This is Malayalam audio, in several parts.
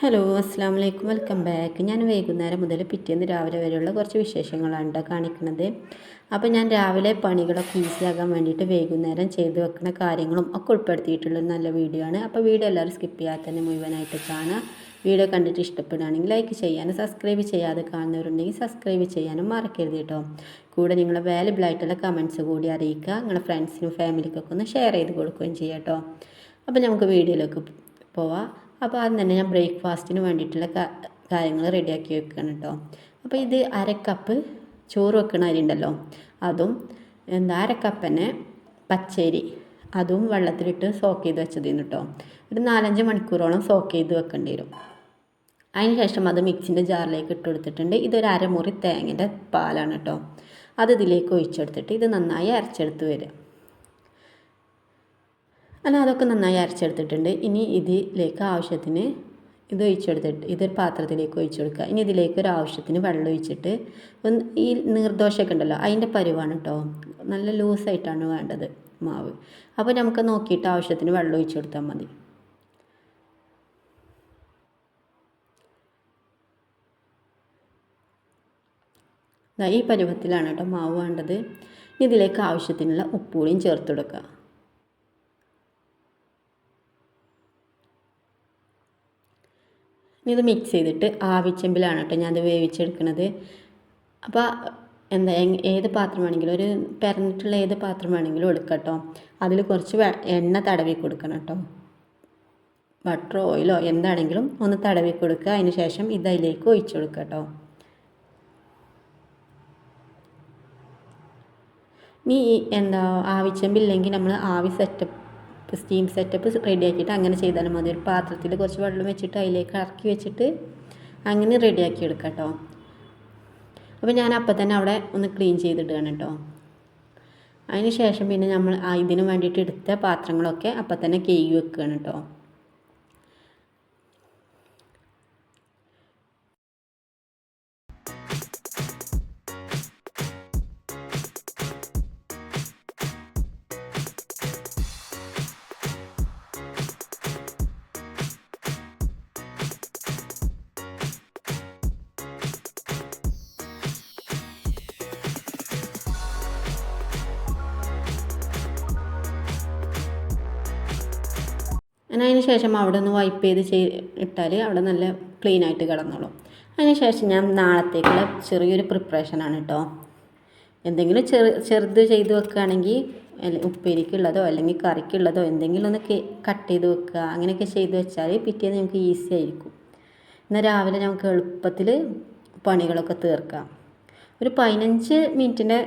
ഹലോ അസ്സാം വലൈക്കും വെൽക്കം ബാക്ക് ഞാൻ വൈകുന്നേരം മുതൽ പിറ്റേന്ന് രാവിലെ വരെയുള്ള കുറച്ച് വിശേഷങ്ങളാണ് കേട്ടോ കാണിക്കുന്നത് അപ്പോൾ ഞാൻ രാവിലെ പണികളൊക്കെ ഈസിയാകാൻ വേണ്ടിയിട്ട് വൈകുന്നേരം ചെയ്ത് വെക്കുന്ന കാര്യങ്ങളും ഒക്കെ ഉൾപ്പെടുത്തിയിട്ടുള്ള നല്ല വീഡിയോ ആണ്. അപ്പോൾ വീഡിയോ എല്ലാവരും സ്കിപ്പ് ചെയ്യാതെ തന്നെ മുഴുവനായിട്ട് കാണുക വീഡിയോ കണ്ടിട്ട് ഇഷ്ടപ്പെടുകയാണെങ്കിൽ ലൈക്ക് ചെയ്യാനും സബ്സ്ക്രൈബ് ചെയ്യാതെ കാണുന്നവരുണ്ടെങ്കിൽ സബ്സ്ക്രൈബ് ചെയ്യാനും മറക്കരുത് കേട്ടോ കൂടെ നിങ്ങളെ വാല്യബിൾ ആയിട്ടുള്ള കമൻസ് കൂടി അറിയിക്കുക. നിങ്ങളുടെ ഫ്രണ്ട്സിനും ഫാമിലിക്കൊക്കെ ഒന്ന് ഷെയർ ചെയ്ത് കൊടുക്കുകയും ചെയ്യാം കേട്ടോ അപ്പോൾ നമുക്ക് വീഡിയോയിലേക്ക് പോവാം. അപ്പോൾ ആദ്യം തന്നെ ഞാൻ ബ്രേക്ക്ഫാസ്റ്റിന് വേണ്ടിയിട്ടുള്ള കാര്യങ്ങൾ റെഡിയാക്കി വെക്കണം കേട്ടോ. അപ്പോൾ ഇത് അരക്കപ്പ് കപ്പ് ചോറ് വെക്കണ അരി ഉണ്ടല്ലോ അതും എന്താ അരക്കപ്പന്നെ പച്ചരി അതും വെള്ളത്തിലിട്ട് സോക്ക് ചെയ്ത് വെച്ചതിന് കേട്ടോ. ഒരു നാലഞ്ച് മണിക്കൂറോളം സോക്ക് ചെയ്ത് വെക്കേണ്ടി വരും. അതിന് ശേഷം അത് മിക്സിന്റെ ജാറിലേക്ക് ഇട്ട് കൊടുത്തിട്ടുണ്ട്. ഇതൊരു അരമുറി തേങ്ങന്റെ പാലാണ് കേട്ടോ. അത് ഇതിലേക്ക് ഒഴിച്ചെടുത്തിട്ട് ഇത് നന്നായി അരച്ചെടുത്ത് വരിക അല്ല അതൊക്കെ നന്നായി അരച്ചെടുത്തിട്ടുണ്ട്. ഇനി ഇതിലേക്ക് ആവശ്യത്തിന് ഇത് ഒഴിച്ചെടുത്തിട്ട് ഇതൊരു പാത്രത്തിലേക്ക് ഒഴിച്ചു കൊടുക്കുക. ഇനി ഇതിലേക്ക് ഒരു ആവശ്യത്തിന് വെള്ളം ഒഴിച്ചിട്ട് ഈ നീർദോശയൊക്കെ ഉണ്ടല്ലോ അതിന്റെ പരിവാണ് കേട്ടോ നല്ല ലൂസായിട്ടാണ് വേണ്ടത് മാവ്. അപ്പോൾ നമുക്ക് നോക്കിയിട്ട് ആവശ്യത്തിന് വെള്ളം ഒഴിച്ചു കൊടുത്താൽ മതി. ഈ പരുവത്തിലാണ് കേട്ടോ മാവ് വേണ്ടത്. ഇതിലേക്ക് ആവശ്യത്തിനുള്ള ഉപ്പുകൂടിയും ചേർത്ത് കൊടുക്കുക. ഇത് മിക്സ് ചെയ്തിട്ട് ആവിച്ചെമ്പിലാണ് കേട്ടോ ഞാനത് വേവിച്ചെടുക്കുന്നത് അപ്പോൾ എന്താ ഏത് പാത്രം വേണമെങ്കിലും ഒരു പെരന്നിട്ടുള്ള ഏത് പാത്രം വേണമെങ്കിലും എടുക്കാം കേട്ടോ അതിൽ കുറച്ച് എണ്ണ തടവി കൊടുക്കണം കേട്ടോ. ബട്ടറോ ഓയിലോ എന്താണെങ്കിലും ഒന്ന് തടവി കൊടുക്കുക. അതിന് ശേഷം ഇത് അതിലേക്ക് ഒഴിച്ചു കൊടുക്കുക കേട്ടോ. ഇനി എന്താ ആവിച്ചെമ്പില്ലെങ്കിൽ നമ്മൾ ആവി സെറ്റപ്പ് സ്റ്റീം സെറ്റപ്പ് റെഡി ആക്കിയിട്ട് അങ്ങനെ ചെയ്താലും മതി. ഒരു പാത്രത്തിൽ കുറച്ച് വെള്ളം വെച്ചിട്ട് അതിലേക്ക് ഇറക്കി വെച്ചിട്ട് അങ്ങനെ റെഡിയാക്കി എടുക്കാം കേട്ടോ അപ്പോൾ ഞാൻ അപ്പം തന്നെ അവിടെ ഒന്ന് ക്ലീൻ ചെയ്തിടുകയാണ് കേട്ടോ അതിന് ശേഷം പിന്നെ നമ്മൾ ഇതിന് വേണ്ടിയിട്ട് എടുത്ത പാത്രങ്ങളൊക്കെ അപ്പം തന്നെ കേക്ക് വെക്കുകയാണ് കേട്ടോ അതിന് ശേഷം അവിടെ ഒന്ന് വൈപ്പ് ചെയ്ത് ചെയ് ഇട്ടാൽ അവിടെ നല്ല ക്ലീൻ ആയിട്ട് കിടന്നോളും. അതിന് ശേഷം ഞാൻ നാളത്തേക്കുള്ള ചെറിയൊരു പ്രിപ്പറേഷനാണ് കേട്ടോ എന്തെങ്കിലും ചെറു ചെറുത് ചെയ്ത് വെക്കുകയാണെങ്കിൽ ഉപ്പേരിക്കുള്ളതോ അല്ലെങ്കിൽ കറിക്കുള്ളതോ എന്തെങ്കിലും ഒന്ന് കട്ട് ചെയ്ത് വെക്കുക. അങ്ങനെയൊക്കെ ചെയ്ത് വെച്ചാൽ പിറ്റേന്ന് നമുക്ക് ഈസി ആയിരിക്കും. എന്നാൽ രാവിലെ നമുക്ക് എളുപ്പത്തിൽ പണികളൊക്കെ തീർക്കാം. ഒരു പതിനഞ്ച് മിനിറ്റിന്റെ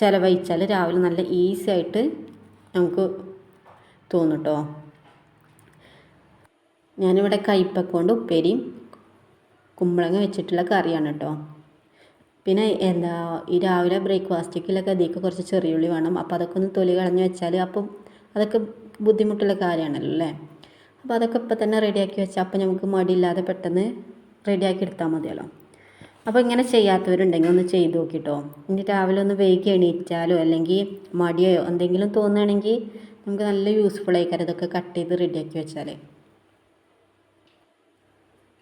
ചിലവഴിച്ചാൽ രാവിലെ നല്ല ഈസി ആയിട്ട് നമുക്ക് തോന്നും കേട്ടോ ഞാനിവിടെ കയ്പക്കൊണ്ട് ഉപ്പേരിയും കുമ്പളങ്ങ വെച്ചിട്ടുള്ള കറിയാണ് കേട്ടോ പിന്നെ എന്താ ഈ രാവിലെ ബ്രേക്ക്ഫാസ്റ്റിലേക്കൊക്കെ അതിലേക്ക് കുറച്ച് ചെറിയുള്ളി വേണം. അപ്പോൾ അതൊക്കെ ഒന്ന് തൊലി കളഞ്ഞ് വെച്ചാൽ അപ്പം അതൊക്കെ ബുദ്ധിമുട്ടുള്ള കാര്യമാണല്ലോ അല്ലേ അപ്പോൾ അതൊക്കെ ഇപ്പം തന്നെ റെഡിയാക്കി വെച്ചാൽ അപ്പം നമുക്ക് മടിയില്ലാതെ പെട്ടെന്ന് റെഡിയാക്കി എടുത്താൽ മതിയല്ലോ. അപ്പോൾ ഇങ്ങനെ ചെയ്യാത്തവരുണ്ടെങ്കിൽ ഒന്ന് ചെയ്ത് നോക്കിട്ടോ. ഇനി രാവിലെ ഒന്ന് വൈകി എണീറ്റാലോ അല്ലെങ്കിൽ മടിയോ എന്തെങ്കിലും തോന്നുകയാണെങ്കിൽ നമുക്ക് നല്ല യൂസ്ഫുൾ ആയിക്കാരം. ഇതൊക്കെ കട്ട് ചെയ്ത് റെഡിയാക്കി വെച്ചാൽ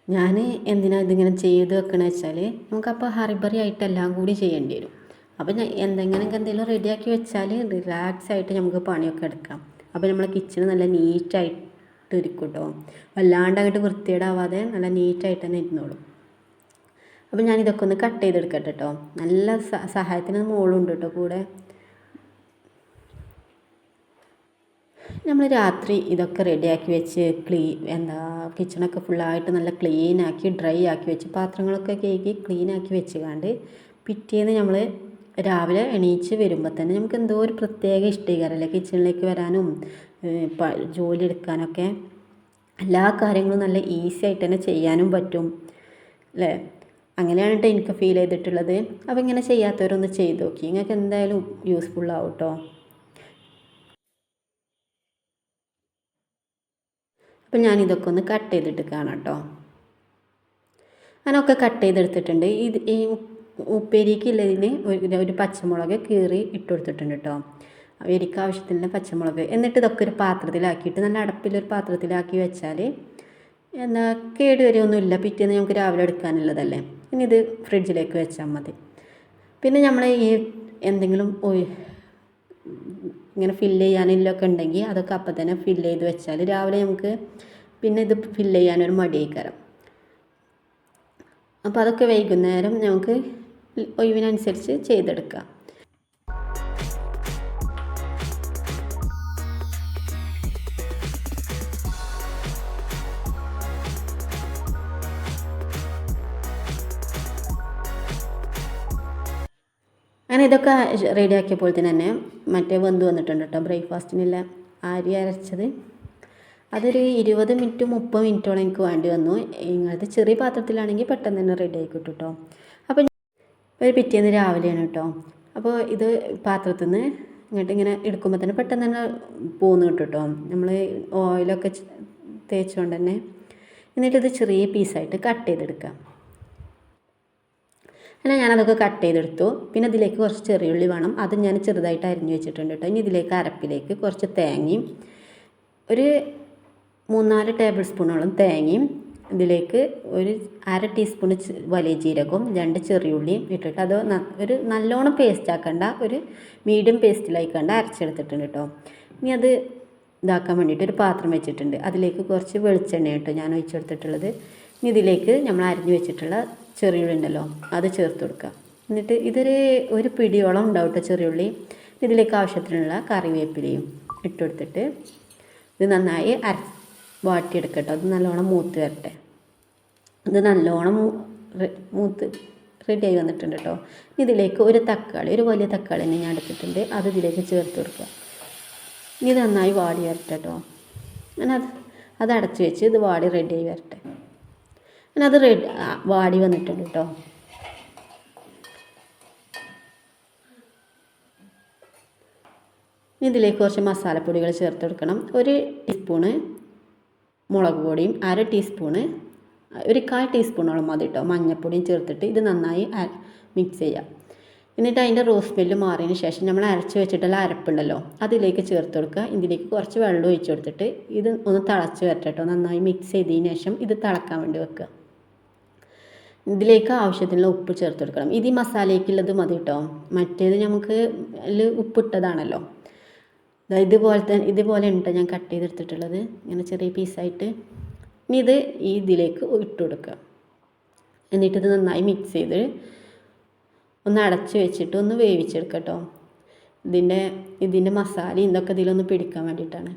ഞാൻ എന്തിനാ ഇതിങ്ങനെ ചെയ്ത് വെക്കണമെന്ന് വെച്ചാൽ നമുക്കപ്പോൾ ഹറിബറി ആയിട്ട് എല്ലാം കൂടി ചെയ്യേണ്ടി വരും. അപ്പോൾ ഞാൻ എന്തെങ്കിലുമൊക്കെ എന്തെങ്കിലും റെഡിയാക്കി വെച്ചാൽ റിലാക്സ് ആയിട്ട് നമുക്ക് പണിയൊക്കെ എടുക്കാം. അപ്പോൾ നമ്മളെ കിച്ചൺ നല്ല നീറ്റായിട്ട് ഇരിക്കും കേട്ടോ വല്ലാണ്ട് അങ്ങോട്ട് വൃത്തിയേടാവാതെ നല്ല നീറ്റായിട്ട് തന്നെ ഇരുന്നോളും. അപ്പോൾ ഞാൻ ഇതൊക്കെ ഒന്ന് കട്ട് ചെയ്തെടുക്കട്ടെ കേട്ടോ നല്ല സഹായത്തിന് മോളുണ്ട് കേട്ടോ കൂടെ. നമ്മൾ രാത്രി ഇതൊക്കെ റെഡിയാക്കി വെച്ച് ക്ലീ എന്താ കിച്ചണൊക്കെ ഫുള്ളായിട്ട് നല്ല ക്ലീൻ ആക്കി ഡ്രൈ ആക്കി വെച്ച് പാത്രങ്ങളൊക്കെ കേക്കി ക്ലീൻ ആക്കി വെച്ച് കണ്ട് പിറ്റേന്ന് നമ്മൾ രാവിലെ എണീച്ച് വരുമ്പോൾ തന്നെ നമുക്ക് എന്തോ ഒരു പ്രത്യേക ഇഷ്ടീകാരമല്ലേ കിച്ചണിലേക്ക് വരാനും ജോലി എടുക്കാനൊക്കെ എല്ലാ കാര്യങ്ങളും നല്ല ഈസി ആയിട്ട് തന്നെ ചെയ്യാനും പറ്റും അല്ലേ? അങ്ങനെയാണ് കേട്ടോ എനിക്ക് ഫീൽ ചെയ്തിട്ടുള്ളത്. അപ്പോൾ ഇങ്ങനെ ചെയ്യാത്തവരൊന്ന് ചെയ്ത് നോക്കി. നിങ്ങൾക്ക് എന്തായാലും യൂസ്ഫുൾ ആവും കേട്ടോ അപ്പം ഞാനിതൊക്കെ ഒന്ന് കട്ട് ചെയ്തിട്ട് കാണാം കേട്ടോ അങ്ങനെയൊക്കെ കട്ട് ചെയ്തെടുത്തിട്ടുണ്ട്. ഇത് ഈ ഉപ്പേരിക്കുള്ളതിന് ഒരു ഒരു പച്ചമുളക് കീറി ഇട്ട് കൊടുത്തിട്ടുണ്ട് കേട്ടോ എരിക്ക് ആവശ്യത്തിന് പച്ചമുളക്. എന്നിട്ട് ഇതൊക്കെ ഒരു പാത്രത്തിലാക്കിയിട്ട് നല്ല അടപ്പിലൊരു പാത്രത്തിലാക്കി വെച്ചാൽ എന്നാൽ കേടുവരെയൊന്നുമില്ല പിറ്റേന്ന് നമുക്ക് രാവിലെ എടുക്കാനുള്ളതല്ലേ. ഇനി ഇത് ഫ്രിഡ്ജിലേക്ക് വെച്ചാൽ മതി. പിന്നെ നമ്മൾ ഈ എന്തെങ്കിലും ഇങ്ങനെ ഫില്ല് ചെയ്യാനില്ലൊക്കെ ഉണ്ടെങ്കിൽ അതൊക്കെ അപ്പം തന്നെ ഫില്ല് ചെയ്ത് വെച്ചാൽ രാവിലെ നമുക്ക് പിന്നെ ഇത് ഫില്ല് ചെയ്യാനൊരു മടിയായിക്കാരം അപ്പോൾ അതൊക്കെ വൈകുന്നേരം നമുക്ക് ഒഴിവിനനുസരിച്ച് ചെയ്തെടുക്കാം. അങ്ങനെ ഇതൊക്കെ റെഡിയാക്കിയപ്പോൾ തന്നെ മറ്റേ വെന്ത് വന്നിട്ടുണ്ട് കേട്ടോ. ബ്രേക്ക്ഫാസ്റ്റിനുള്ള അരി അരച്ചത്. അതൊരു ഇരുപത് മിനിറ്റ് മുപ്പത് മിനിറ്റോളം എനിക്ക് വേണ്ടി വന്നു. ഇങ്ങനത്തെ ചെറിയ പാത്രത്തിലാണെങ്കിൽ പെട്ടെന്ന് തന്നെ റെഡി ആയി കിട്ടും അപ്പോൾ ഒരു പിറ്റേന്ന് രാവിലെയാണ് കേട്ടോ. അപ്പോൾ ഇത് പാത്രത്തിൽ നിന്ന് ഇങ്ങോട്ട് ഇങ്ങനെ എടുക്കുമ്പോൾ തന്നെ പെട്ടെന്ന് തന്നെ പോന്ന് കിട്ടും കേട്ടോ. നമ്മൾ ഓയിലൊക്കെ തേച്ചുകൊണ്ട് തന്നെ. എന്നിട്ട് ഇത് ചെറിയ പീസായിട്ട് കട്ട് ചെയ്തെടുക്കാം. അങ്ങനെ ഞാനതൊക്കെ കട്ട് ചെയ്തെടുത്തു. പിന്നെ ഇതിലേക്ക് കുറച്ച് ചെറിയുള്ളി വേണം. അത് ഞാൻ ചെറുതായിട്ട് അരിഞ്ഞു വെച്ചിട്ടുണ്ട് കേട്ടോ ഇനി ഇതിലേക്ക് അരപ്പിലേക്ക് കുറച്ച് തേങ്ങയും ഒരു മൂന്നാൽ ടേബിൾ സ്പൂണോളം തേങ്ങയും ഇതിലേക്ക് ഒരു അര ടീസ്പൂൺ വലിയ ജീരകവും രണ്ട് ചെറിയുള്ളിയും ഇട്ടിട്ട് അത് ഒരു നല്ലോണം പേസ്റ്റ് ആക്കണ്ട. ഒരു മീഡിയം പേസ്റ്റിലായിക്കണ്ട അരച്ചെടുത്തിട്ടുണ്ട് കേട്ടോ ഇനി അത് ഇതാക്കാൻ വേണ്ടിയിട്ട് ഒരു പാത്രം വെച്ചിട്ടുണ്ട്. അതിലേക്ക് കുറച്ച് വെളിച്ചെണ്ണ കേട്ടോ ഞാൻ ഒഴിച്ചെടുത്തിട്ടുള്ളത്. ഇനി ഇതിലേക്ക് നമ്മൾ അരിഞ്ഞു വെച്ചിട്ടുള്ള ചെറിയുള്ളി ഉണ്ടല്ലോ അത് ചേർത്ത് കൊടുക്കുക. എന്നിട്ട് ഇതൊരു ഒരു പിടിയോളം ഉണ്ടാവും കേട്ടോ ചെറിയുള്ളി. ഇതിലേക്ക് ആവശ്യത്തിനുള്ള കറിവേപ്പിലയും ഇട്ടുകൊടുത്തിട്ട് ഇത് നന്നായി അര വാട്ടിയെടുക്കട്ടോ അത് നല്ലോണം മൂത്ത് വരട്ടെ. ഇത് നല്ലോണം മൂത്ത് ആയി വന്നിട്ടുണ്ട് കേട്ടോ ഇതിലേക്ക് ഒരു തക്കാളി ഒരു വലിയ തക്കാളി തന്നെ ഞാൻ എടുത്തിട്ടുണ്ട്. അത് ഇതിലേക്ക് ചേർത്ത് കൊടുക്കുക. ഇത് നന്നായി വാടി വരട്ടെ കേട്ടോ അങ്ങനെ അത് അത് അടച്ച് വെച്ച് ഇത് വാടി റെഡി ആയി വരട്ടെ. അങ്ങനെ അത് റെഡി വാടി വന്നിട്ടുണ്ട് കേട്ടോ. ഇതിലേക്ക് കുറച്ച് മസാലപ്പൊടികൾ ചേർത്ത് കൊടുക്കണം. ഒരു ടീസ്പൂണ് മുളക് പൊടിയും അര ടീസ്പൂണ് ഒരു കാൽ ടീസ്പൂണോളം മതി കേട്ടോ. മഞ്ഞൾപ്പൊടിയും ചേർത്തിട്ട് ഇത് നന്നായി മിക്സ് ചെയ്യാം. എന്നിട്ട് അതിന്റെ റോസ് സ്മെല്ല് മാറിയതിന് ശേഷം നമ്മൾ അരച്ച് വെച്ചിട്ടുള്ള അരപ്പുണ്ടല്ലോ അതിലേക്ക് ചേർത്ത് കൊടുക്കുക. ഇതിലേക്ക് കുറച്ച് വെള്ളം ഒഴിച്ചു കൊടുത്തിട്ട് ഇത് ഒന്ന് തിളച്ച് വരട്ടെ കേട്ടോ. നന്നായി മിക്സ് ചെയ്തതിന് ശേഷം ഇത് തിളക്കാൻ വേണ്ടി വെക്കുക. ഇതിലേക്ക് ആവശ്യത്തിനുള്ള ഉപ്പ് ചേർത്ത് കൊടുക്കണം ഇത് ഈ മസാലയ്ക്കുള്ളത് മതി കേട്ടോ മറ്റേത് നമുക്ക് അതിൽ ഉപ്പിട്ടതാണല്ലോ. ഇതുപോലെ തന്നെ ഇതുപോലെ ഉണ്ട് ഞാൻ കട്ട് ചെയ്തെടുത്തിട്ടുള്ളത്. ഇങ്ങനെ ചെറിയ പീസായിട്ട്. ഇനി ഇത് ഈ ഇതിലേക്ക് ഇട്ട് കൊടുക്കുക. എന്നിട്ട് ഇത് നന്നായി മിക്സ് ചെയ്ത് ഒന്ന് അടച്ച് വെച്ചിട്ട് ഒന്ന് വേവിച്ചെടുക്കുക കേട്ടോ ഇതിന്റെ ഇതിന്റെ മസാല ഇതൊക്കെ ഇതിലൊന്ന് പിടിക്കാൻ വേണ്ടിയിട്ടാണ്.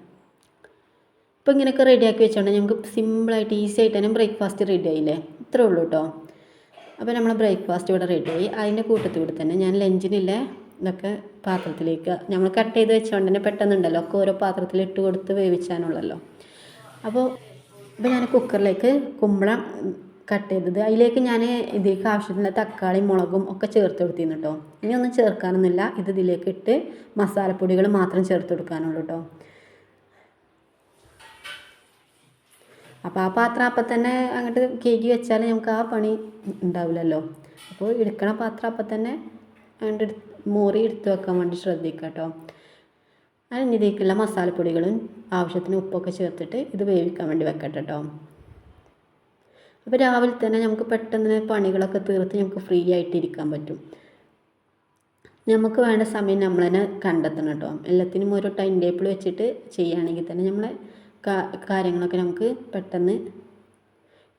അപ്പോൾ ഇങ്ങനെയൊക്കെ റെഡിയാക്കി വെച്ചോണ്ടെങ്കിൽ നമുക്ക് സിമ്പിളായിട്ട് ഈസി ആയിട്ട് തന്നെ ബ്രേക്ക്ഫാസ്റ്റ് റെഡി ആയില്ലേ? ഇത്രേ ഉള്ളൂ കേട്ടോ അപ്പോൾ നമ്മൾ ബ്രേക്ക്ഫാസ്റ്റ് ഇവിടെ റെഡി ആയി. അതിന്റെ കൂട്ടത്തിൽ കൂടി തന്നെ ഞാൻ ലഞ്ചിനില്ല ഇതൊക്കെ പാത്രത്തിലേക്ക് നമ്മൾ കട്ട് ചെയ്ത് വെച്ചുകൊണ്ട് തന്നെ പെട്ടെന്നുണ്ടല്ലോ ഒക്കെ ഓരോ പാത്രത്തിൽ ഇട്ട് കൊടുത്ത് വേവിച്ചാനുള്ളല്ലോ. അപ്പോൾ ഇപ്പോൾ ഞാൻ കുക്കറിലേക്ക് കുമ്പളം കട്ട് ചെയ്തത്. അതിലേക്ക് ഞാൻ ഇതിലേക്ക് ആവശ്യത്തിനുള്ള തക്കാളി മുളകും ഒക്കെ ചേർത്ത് കൊടുത്തിരുന്നു കേട്ടോ ഇനിയൊന്നും ചേർക്കാനൊന്നുമില്ല. ഇത് ഇതിലേക്ക് ഇട്ട് മസാലപ്പൊടികൾ മാത്രം ചേർത്ത് കൊടുക്കാനുള്ളൂ കേട്ടോ അപ്പോൾ ആ പാത്രം അപ്പം തന്നെ അങ്ങോട്ട് കേക്ക് വെച്ചാൽ നമുക്ക് ആ പണി ഉണ്ടാവില്ലല്ലോ. അപ്പോൾ എടുക്കണ പാത്രം അപ്പം തന്നെ അങ്ങോട്ട് മോറി എടുത്ത് വെക്കാൻ വേണ്ടി ശ്രദ്ധിക്കുക കേട്ടോ അതിന് ഇതിലേക്കുള്ള മസാലപ്പൊടികളും ആവശ്യത്തിന് ഉപ്പൊക്കെ ചേർത്തിട്ട് ഇത് വേവിക്കാൻ വേണ്ടി വെക്കട്ടെ കേട്ടോ അപ്പോൾ രാവിലെ തന്നെ നമുക്ക് പെട്ടെന്ന് പണികളൊക്കെ തീർത്ത് നമുക്ക് ഫ്രീ ആയിട്ട് ഇരിക്കാൻ പറ്റും. നമുക്ക് വേണ്ട സമയം നമ്മൾ തന്നെ കണ്ടെത്തണം കേട്ടോ എല്ലാത്തിനും ഓരോ ടൈം ടേബിൾ വെച്ചിട്ട് ചെയ്യുകയാണെങ്കിൽ തന്നെ നമ്മളെ കാര്യങ്ങളൊക്കെ നമുക്ക് പെട്ടെന്ന്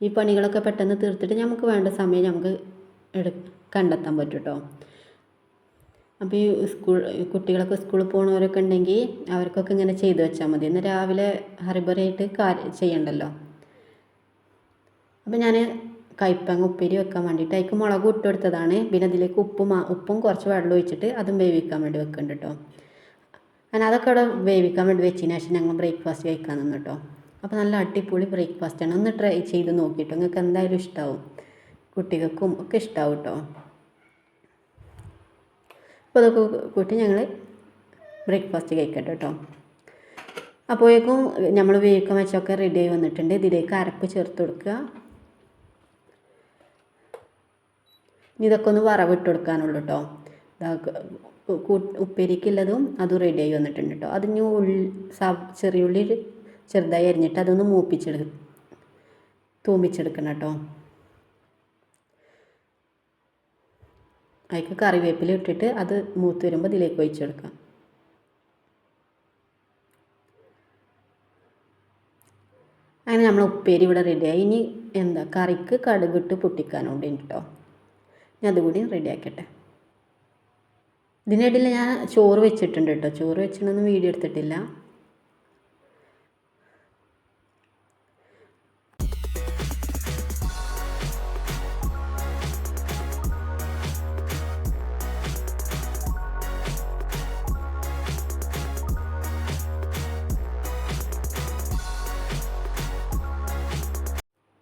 ഈ പണികളൊക്കെ പെട്ടെന്ന് തീർത്തിട്ട് നമുക്ക് വേണ്ട സമയം നമുക്ക് എടു കണ്ടെത്താൻ പറ്റും കേട്ടോ അപ്പോൾ ഈ സ്കൂൾ കുട്ടികളൊക്കെ സ്കൂളിൽ പോകുന്നവരൊക്കെ ഉണ്ടെങ്കിൽ അവർക്കൊക്കെ ഇങ്ങനെ ചെയ്തു വെച്ചാൽ മതി. എന്നാൽ രാവിലെ ഹറിബറിയായിട്ട് കാര്യ ചെയ്യണ്ടല്ലോ. അപ്പോൾ ഞാൻ കയ്പ്പങ്ങ ഉപ്പേരി വെക്കാൻ വേണ്ടിയിട്ട് അതിലേക്ക് മുളക് ഇട്ട് കൊടുത്തതാണ്. പിന്നെ അതിലേക്ക് ഉപ്പും ഉപ്പും കുറച്ച് വെള്ളം ഒഴിച്ചിട്ട് അതും വേവിക്കാൻ വേണ്ടി വെക്കുന്നുണ്ട് കേട്ടോ അങ്ങനെ അതൊക്കെ അവിടെ വേവിക്കാൻ വേണ്ടി വെച്ചതിന് ശേഷം ഞങ്ങൾ ബ്രേക്ക്ഫാസ്റ്റ് കഴിക്കാൻ നിന്ന് കേട്ടോ അപ്പോൾ നല്ല അടിപൊളി ബ്രേക്ക്ഫാസ്റ്റാണ് ഒന്ന് ട്രൈ ചെയ്ത് നോക്കിയിട്ട് നിങ്ങൾക്ക് എന്തായാലും ഇഷ്ടമാവും കുട്ടികൾക്കും ഒക്കെ ഇഷ്ടമാവും കേട്ടോ അപ്പോൾ അതൊക്കെ കൂട്ടി ഞങ്ങൾ ബ്രേക്ക്ഫാസ്റ്റ് കഴിക്കട്ടെ കേട്ടോ അപ്പോഴേക്കും നമ്മൾ വേവിക്കാൻ വെച്ചൊക്കെ റെഡി ആയി വന്നിട്ടുണ്ട്. ഇതിലേക്ക് അരപ്പ് ചേർത്ത് കൊടുക്കുക. ഇതൊക്കെ ഒന്ന് വറവിട്ട് കൊടുക്കാനുള്ളൂ കേട്ടോ ഉപ്പേരിക്കുള്ളതും അതും റെഡി ആയി വന്നിട്ടുണ്ട് കേട്ടോ അതിന് ഉള്ളി സ ചെറിയുള്ളി ചെറുതായി അരിഞ്ഞിട്ട് അതൊന്ന് മൂപ്പിച്ചെടുക്ക തൂമിച്ചെടുക്കണം കേട്ടോ അതിക്ക് കറിവേപ്പില ഇട്ടിട്ട് അത് മൂത്ത് വരുമ്പോൾ ഇതിലേക്ക് ഒഴിച്ചെടുക്കാം അങ്ങനെ നമ്മൾ ഉപ്പേരി ഇവിടെ റെഡിയായി ഇനി എന്താ കറിക്ക് കടുകിട്ട് പൊട്ടിക്കാനുണ്ട് കേട്ടോ ഞാൻ അതുകൂടി റെഡിയാക്കട്ടെ ഇതിനിടയിൽ ഞാൻ ചോറ് വെച്ചിട്ടുണ്ട് കേട്ടോ. ചോറ് വെച്ചിട്ടൊന്നും വീഡിയോ എടുത്തിട്ടില്ല.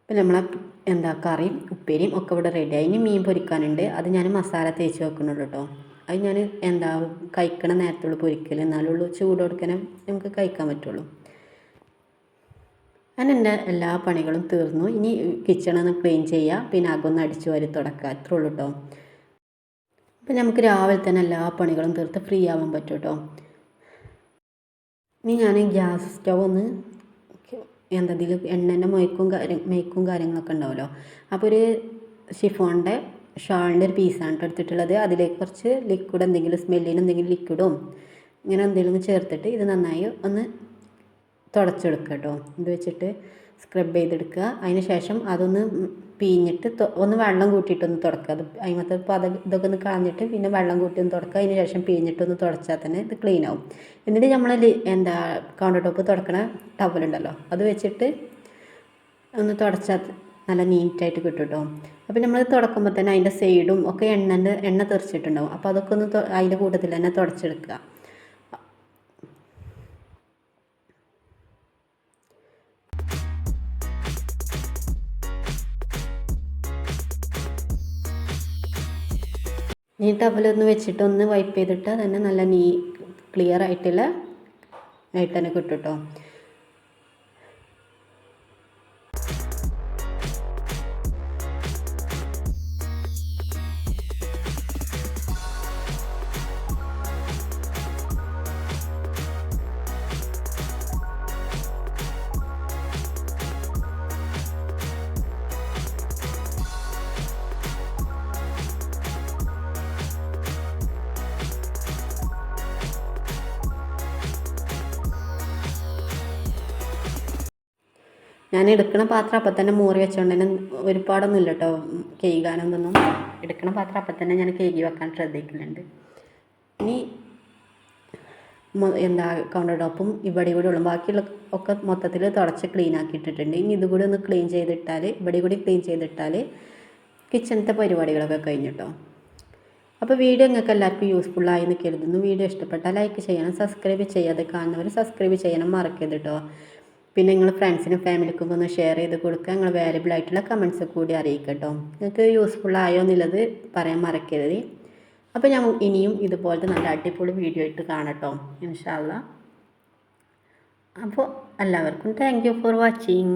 ഇപ്പം നമ്മളെ എന്താ കറിയും ഉപ്പേരിയും ഒക്കെ ഇവിടെ റെഡിയായി ഇനി മീൻ പൊരിക്കാനുണ്ട്. അത് ഞാൻ മസാല തേച്ച് വെക്കുന്നുള്ളൂ കേട്ടോ. അത് ഞാൻ എന്താ കഴിക്കണ നേരത്തുള്ള പൊരിക്കൽ എന്നാലുള്ളൂ ചൂട് കൊടുക്കാനും നമുക്ക് കഴിക്കാൻ പറ്റുള്ളൂ. ഞാൻ എന്റെ എല്ലാ പണികളും തീർന്നു. ഇനി കിച്ചണൊന്ന് ക്ലീൻ ചെയ്യുക പിന്നെ അകൊന്ന് അടിച്ചു വാരി തുടക്കുക അത്രേ ഉള്ളൂ കേട്ടോ അപ്പം നമുക്ക് രാവിലെ തന്നെ എല്ലാ പണികളും തീർത്ത് ഫ്രീ ആവാൻ പറ്റും കേട്ടോ ഇനി ഞാൻ ഗ്യാസ് സ്റ്റവ് ഒന്ന് എന്താ ഇതിൽ എണ്ണന്റെ മൊയ്ക്കും കാര്യം മെയ്ക്കും കാര്യങ്ങളൊക്കെ ഉണ്ടാവുമല്ലോ അപ്പോൾ ഒരു ഷിഫോണിന്റെ ഷാളിന്റെ ഒരു പീസാണ് എടുത്തിട്ടുള്ളത്. അതിലേക്ക് കുറച്ച് ലിക്വിഡ് എന്തെങ്കിലും സ്മെല്ലിന് എന്തെങ്കിലും ലിക്വിഡും ഇങ്ങനെ എന്തെങ്കിലും ചേർത്തിട്ട് ഇത് നന്നായി ഒന്ന് തുടച്ചെടുക്കുക കേട്ടോ. ഇത് വെച്ചിട്ട് സ്ക്രബ് ചെയ്തെടുക്കുക. അതിന് ശേഷം അതൊന്ന് പിഴിഞ്ഞിട്ട് ഒന്ന് വെള്ളം കൂട്ടിയിട്ടൊന്ന് തുടക്കുക. അത് അതിമത്തെ പത ഇതൊക്കെ ഒന്ന് കളഞ്ഞിട്ട് പിന്നെ വെള്ളം കൂട്ടി ഒന്ന് തുടക്കുക. അതിന് ശേഷം പിഴിഞ്ഞിട്ടൊന്ന് തുടച്ചാൽ തന്നെ ഇത് ക്ലീൻ ആവും. എന്നിട്ട് നമ്മൾ എന്താ കൗണ്ടർ ടോപ്പ് തുടക്കണ ടവലുണ്ടല്ലോ അത് വെച്ചിട്ട് ഒന്ന് തുടച്ചാൽ നല്ല നീറ്റായിട്ട് കിട്ടും കേട്ടോ അപ്പോൾ നമ്മൾ തുടക്കുമ്പോൾ തന്നെ അതിന്റെ സൈഡും ഒക്കെ എണ്ണന്റെ എണ്ണ തെറിച്ചിട്ടുണ്ടാവും. അപ്പോൾ അതൊക്കെ ഒന്ന് അതിന്റെ കൂട്ടത്തിൽ തന്നെ തുടച്ചെടുക്കുക. ഇനി ടവലൊന്ന് വെച്ചിട്ട് ഒന്ന് വൈപ്പ് ചെയ്തിട്ട് തന്നെ നല്ല നീ ക്ലിയർ ആയിട്ടുള്ള ആയിട്ട് തന്നെ കിട്ടും കേട്ടോ ഞാൻ എടുക്കുന്ന പാത്രം അപ്പം തന്നെ മൂറി വെച്ചുകൊണ്ട് ഒരുപാടൊന്നും ഇല്ല കേട്ടോ കഴുകാനൊന്നും. എടുക്കുന്ന പാത്രം അപ്പം തന്നെ ഞാൻ കഴുകി വെക്കാൻ ശ്രദ്ധിക്കുന്നുണ്ട്. ഇനി എന്താ കൗണ്ടർ ടോപ്പും ഇവിടെ കൂടി ഉള്ളു. ബാക്കിയുള്ള ഒക്കെ മൊത്തത്തിൽ തുടച്ച് ക്ലീൻ ആക്കിയിട്ടിട്ടുണ്ട് ഇനി ഇതുകൂടി ഒന്ന് ക്ലീൻ ചെയ്തിട്ടാൽ ഇവിടെ കൂടി ക്ലീൻ ചെയ്തിട്ടാൽ കിച്ചണത്തെ പരിപാടികളൊക്കെ കഴിഞ്ഞിട്ടോ അപ്പോൾ വീഡിയോ നിങ്ങൾക്ക് എല്ലാവർക്കും യൂസ്ഫുള്ളായി എന്ന് കരുതുന്നു. വീഡിയോ ഇഷ്ടപ്പെട്ടാൽ ലൈക്ക് ചെയ്യണം സബ്സ്ക്രൈബ് ചെയ്യാതെ കാണുന്നവർ സബ്സ്ക്രൈബ് ചെയ്യണം മറക്കരുത് കേട്ടോ പിന്നെ നിങ്ങൾ ഫ്രണ്ട്സിനും ഫാമിലിക്കും ഒന്ന് ഷെയർ ചെയ്ത് കൊടുക്കുക. നിങ്ങൾ വാല്യബിൾ ആയിട്ടുള്ള കമൻസ് കൂടി അറിയിക്കട്ടോ. കേട്ടോ നിങ്ങൾക്ക് യൂസ്ഫുൾ ആയോ എന്നുള്ളത് പറയാൻ മറക്കരുത്. അപ്പോൾ ഞാൻ ഇനിയും ഇതുപോലത്തെ നല്ല അടിപൊളി വീഡിയോ ഇട്ട് കാണട്ടോ. ഇൻഷാല്ല അപ്പോൾ എല്ലാവർക്കും താങ്ക് യു ഫോർ വാച്ചിങ്